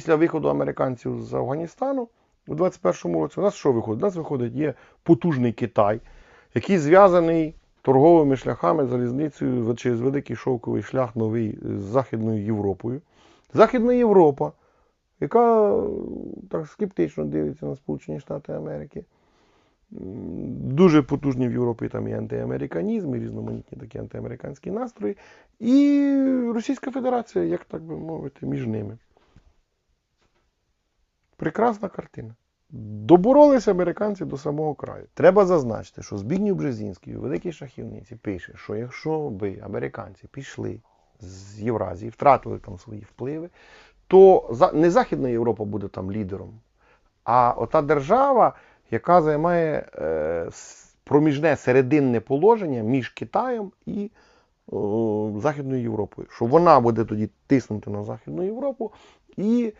Після виходу американців з Афганістану у 21-му році у нас що виходить? У нас виходить є потужний Китай, який зв'язаний торговими шляхами, залізницею через великий шовковий шлях новий з Західною Європою. Західна Європа, яка так скептично дивиться на Сполучені Штати Америки. Дуже потужні в Європі там і антиамериканізм, і різноманітні такі антиамериканські настрої. І Російська Федерація, як так би мовити, між ними. Прекрасна картина. Доборолися американці до самого краю. Треба зазначити, що Збігнів Бжезінський у великій шахівниці пише, що якщо би американці пішли з Євразії, втратили там свої впливи, то не Західна Європа буде там лідером, а ота держава, яка займає е, проміжне серединне положення між Китаєм і Західною Європою. Що вона буде тоді тиснути на Західну Європу і